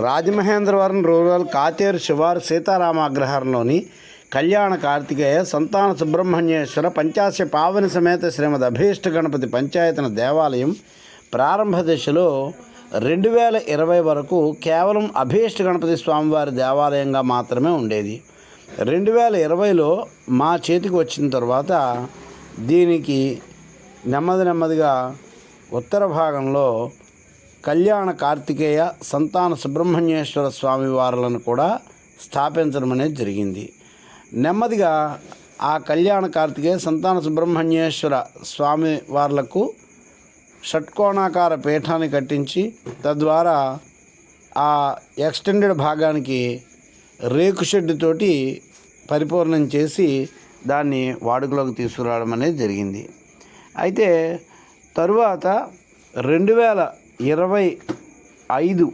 Rajamahendravaram rural Katheru శివారు సీతారామ అగ్రహారంలోని కళ్యాణ కార్తికేయ సంతాన సుబ్రహ్మణ్యేశ్వర పంచాశ పావని సమేత శ్రీమద్ అభీష్ట గణపతి పంచాయతన దేవాలయం ప్రారంభ దశలో రెండు వేల ఇరవై వరకు కేవలం అభీష్ట గణపతి స్వామివారి దేవాలయంగా మాత్రమే ఉండేది. రెండు వేల ఇరవైలో మా చేతికి వచ్చిన తర్వాత దీనికి నెమ్మది నెమ్మదిగా ఉత్తర భాగంలో కళ్యాణ కార్తికేయ సంతాన సుబ్రహ్మణ్యేశ్వర స్వామి వారులను కూడా స్థాపించడం అనేది జరిగింది. నెమ్మదిగా ఆ కళ్యాణ కార్తికేయ సంతాన సుబ్రహ్మణ్యేశ్వర స్వామి వార్లకు షట్కోణాకార పీఠాన్ని కట్టించి తద్వారా ఆ ఎక్స్టెండెడ్ భాగానికి రేకు షెడ్డుతోటి పరిపూర్ణం చేసి దాన్ని వాడుకలోకి తీసుకురావడం అనేది జరిగింది. అయితే తరువాత రెండు వేల ఇరవై ఐదు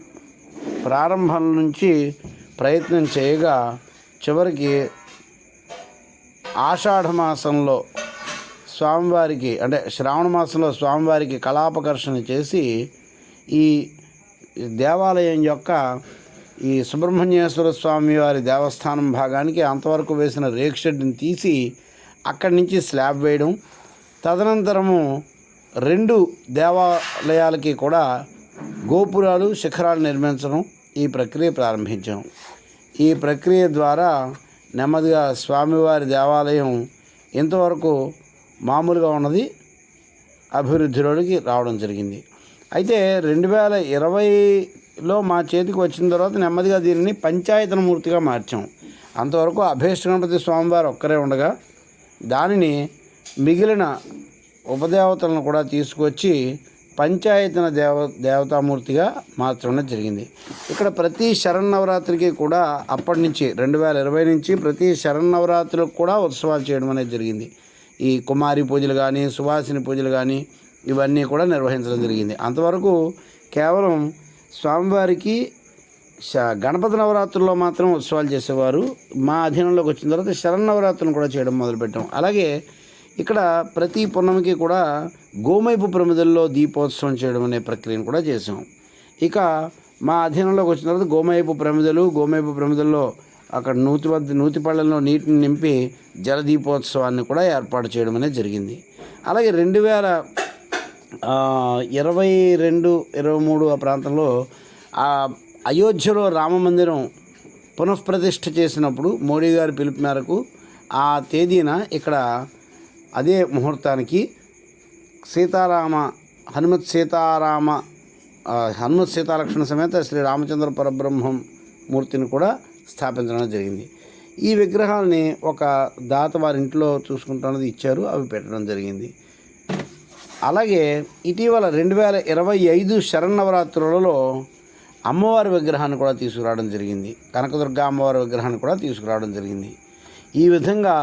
ప్రారంభం నుంచి ప్రయత్నం చేయగా చివరికి ఆషాఢ మాసంలో స్వామివారికి అంటే శ్రావణ మాసంలో స్వామివారికి కళాపకర్షణ చేసి ఈ దేవాలయం యొక్క ఈ సుబ్రహ్మణ్యేశ్వర స్వామి వారి దేవస్థానం భాగానికి అంతవరకు వేసిన రేక్ షెడ్ని తీసి అక్కడి నుంచి స్లాబ్ వేయడం. తదనంతరము రెండు దేవాలయాలకి కూడా గోపురాలు శిఖరాలు నిర్మించడం ఈ ప్రక్రియ ప్రారంభించాం. ఈ ప్రక్రియ ద్వారా నెమ్మదిగా స్వామివారి దేవాలయం ఇంతవరకు మామూలుగా ఉన్నది అభివృద్ధిలోకి రావడం జరిగింది. అయితే రెండు వేల ఇరవైలో మా చేతికి వచ్చిన తర్వాత నెమ్మదిగా దీనిని పంచాయతన మూర్తిగా మార్చాం. అంతవరకు అభేష్ట గణపతి స్వామివారు ఒక్కరే ఉండగా దానిని మిగిలిన ఉపదేవతలను కూడా తీసుకొచ్చి పంచాయతన దేవ దేవతామూర్తిగా మార్చడం జరిగింది. ఇక్కడ ప్రతి శరన్నవరాత్రికి కూడా అప్పటి నుంచి రెండు వేల ఇరవై నుంచి ప్రతి శరన్నవరాత్రులకు కూడా ఉత్సవాలు చేయడం అనేది జరిగింది. ఈ కుమారి పూజలు కానీ సువాసిని పూజలు కానీ ఇవన్నీ కూడా నిర్వహించడం జరిగింది. అంతవరకు కేవలం స్వామివారికి గణపతి నవరాత్రుల్లో మాత్రం ఉత్సవాలు చేసేవారు. మా అధీనంలోకి వచ్చిన తర్వాత శరన్నవరాత్రులను కూడా చేయడం మొదలుపెట్టాం. అలాగే ఇక్కడ ప్రతి పున్నమికి కూడా గోమైపు ప్రమిదల్లో దీపోత్సవం చేయడం అనే ప్రక్రియను కూడా చేసాం ఇక మా అధీనంలోకి వచ్చిన తర్వాత గోమైపు ప్రమిదలు గోమైపు ప్రమిదల్లో అక్కడ నూతి వద్ద నూతి పళ్ళల్లో నీటిని నింపి జలదీపోత్సవాన్ని కూడా ఏర్పాటు చేయడం అనేది జరిగింది. అలాగే రెండు వేల ఇరవై రెండు ఇరవై మూడు ఆ ప్రాంతంలో ఆ అయోధ్యలో రామ మందిరం పునఃప్రతిష్ఠ చేసినప్పుడు మోడీ గారి పిలుపు మేరకు ఆ తేదీన ఇక్కడ అదే ముహూర్తానికి సీతారామ హనుమత్ సీతారామ హనుమత్ సీతాలక్ష్మణ సమేత శ్రీ రామచంద్ర పరబ్రహ్మం మూర్తిని కూడా స్థాపించడం జరిగింది. ఈ విగ్రహాలని ఒక దాత వారి ఇంట్లో చూసుకుంటున్నది ఇచ్చారు అవి పెట్టడం జరిగింది. అలాగే ఇటీవల రెండు వేల ఇరవై ఐదు శరణవరాత్రులలో అమ్మవారి విగ్రహాన్ని కూడా తీసుకురావడం జరిగింది. కనకదుర్గ అమ్మవారి విగ్రహాన్ని కూడా తీసుకురావడం జరిగింది. ఈ విధంగా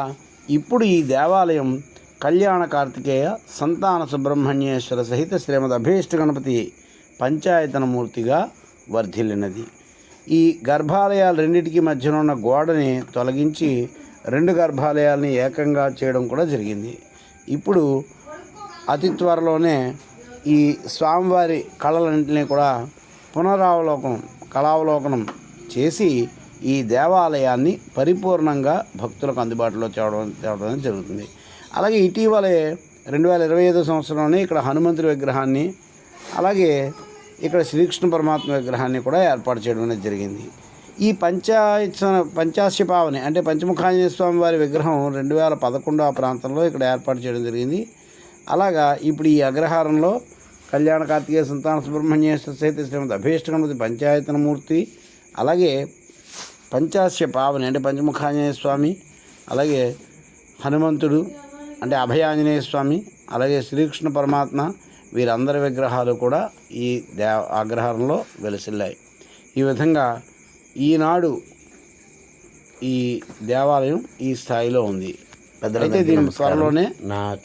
ఇప్పుడు ఈ దేవాలయం కళ్యాణ కార్తికేయ సంతాన సుబ్రహ్మణ్యేశ్వర సహిత శ్రీమద్ అభీష్ట గణపతి పంచాయతన మూర్తిగా వర్ధిల్లినది. ఈ గర్భాలయాలు రెండింటికి మధ్యన ఉన్న గోడని తొలగించి రెండు గర్భాలయాల్ని ఏకంగా చేయడం కూడా జరిగింది. ఇప్పుడు అతి త్వరలోనే ఈ స్వామివారి కళలన్నింటినీ కూడా పునరావలోకనం కళావలోకనం చేసి ఈ దేవాలయాన్ని పరిపూర్ణంగా భక్తులకు అందుబాటులో తేవడం తేవడం జరుగుతుంది. అలాగే ఇటీవలే రెండు వేల ఇరవై ఐదో సంవత్సరంలోనే ఇక్కడ హనుమంతుడి విగ్రహాన్ని అలాగే ఇక్కడ శ్రీకృష్ణ పరమాత్మ విగ్రహాన్ని కూడా ఏర్పాటు చేయడం అనేది జరిగింది. ఈ పంచాయత్ పంచాశపావని అంటే పంచముఖాంజనేయ స్వామి వారి విగ్రహం రెండు వేల పదకొండో ఆ ప్రాంతంలో ఇక్కడ ఏర్పాటు చేయడం జరిగింది. అలాగా ఇప్పుడు ఈ అగ్రహారంలో కళ్యాణ కార్తికేయ సంతాన సుబ్రహ్మణ్యేశ్వర సహిత శ్రీమతి అభీష్ట గణపతి పంచాయతన మూర్తి అలాగే పంచాస్య పావని అంటే పంచముఖాంజనేయ స్వామి అలాగే హనుమంతుడు అంటే అభయాంజనేయ స్వామి అలాగే శ్రీకృష్ణ పరమాత్మ వీరందరి విగ్రహాలు కూడా ఈ దే అగ్రహారంలో వెలసిల్లాయి. ఈ విధంగా ఈనాడు ఈ దేవాలయం ఈ స్థాయిలో ఉంది. అయితే దీని త్వరలోనే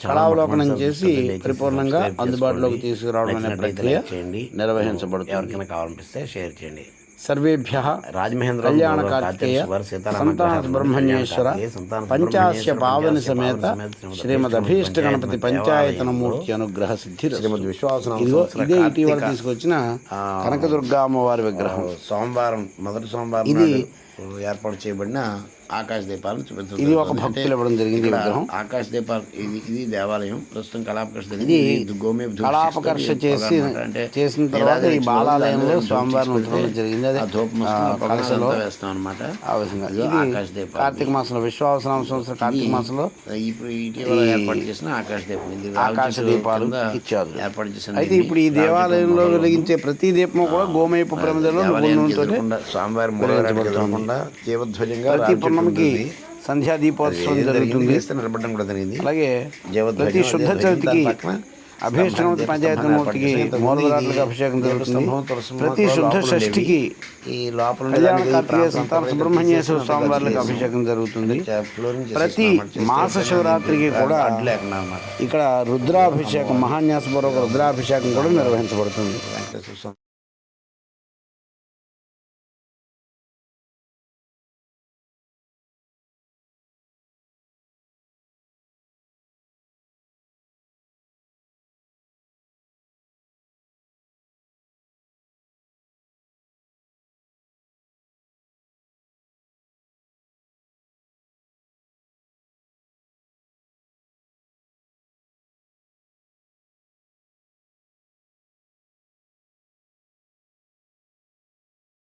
కళావలోకనం చేసి పరిపూర్ణంగా అందుబాటులోకి తీసుకురావడం అనే ప్రక్రియ చేయండి. నిర్వహించబడుతుంది. ఎవరికైనా కావాలనిపిస్తే షేర్ చేయండి. సర్వేభ్య రాజమహేంద్ర కళ్యాణ కార్తికేయ సంతాన బ్రహ్మణ్యేశ్వర పంచాస్య పావని సమేత శ్రీమద్ అభీష్ట గణపతి పంచాయతన మూర్తి అనుగ్రహ సిద్ధి శ్రీమద్ ఇదిగో సంవత్సర ఇదే ఇటీవల తీసుకొచ్చిన కనకదుర్గా అమ్మవారి విగ్రహం. సోమవారం మొదటి సోమవారం ఇది ఏర్పాటు చేయబడిన ఆకాశ దీపాలను చూపించడం ఇది ఒక. భక్తులు ఇవ్వడం జరిగింది ఆకాశ దీపాలు ఇది ఇది దేవాలయం. ప్రస్తుతం కళాపకర్ష ఇది గోమేపు ధూప కళాపకర్ష చేసి చేసిన తర్వాత ఈ బాలాలయంలో స్వామివారిని ధూపం ఉంచడం జరిగింది. అదే అంతా వేస్తాం అనమాట ఆకాశ దీపాలు. కార్తీక మాసంలో విశ్వావసనామ సంవత్సరం కార్తీక మాసంలో ఇప్పుడు ఇటీవల ఏర్పాటు చేసిన ఆకాశ దీపం. ఆకాశ దీపాలు ఇచ్చారు. ఏర్పాటు చేసిన అయితే ఇప్పుడు ఈ దేవాలయంలో వెలిగించే ప్రతి దీపం కూడా గోమయపు ప్రమిదలో స్వామివారి ఎదురకుండా జీవధ్వజంగా ప్రతి పౌర్ణమికి సంధ్యా దీపోత్సవం జరుగుతుంది. నిలబడడం కూడా జరిగింది. అలాగే ప్రతి శుద్ధ చవితికి అభిష్టమూర్తి పంచాయతీ మూర్తికి మూలవరాత్రికి అభిషేకం జరుగుతుంది. ప్రతి శుద్ధ షష్ఠికి ఈ లోపల సంతాన సుబ్రహ్మణ్యేశ్వర చేసి స్వామివార్లకు చేసి అభిషేకం జరుగుతుంది. ప్రతి మాస శివరాత్రికి కూడా ఇక్కడ రుద్రాభిషేకం మహాన్యాసపూర్వక రుద్రాభిషేకం కూడా నిర్వహించబడుతుంది. స్వామి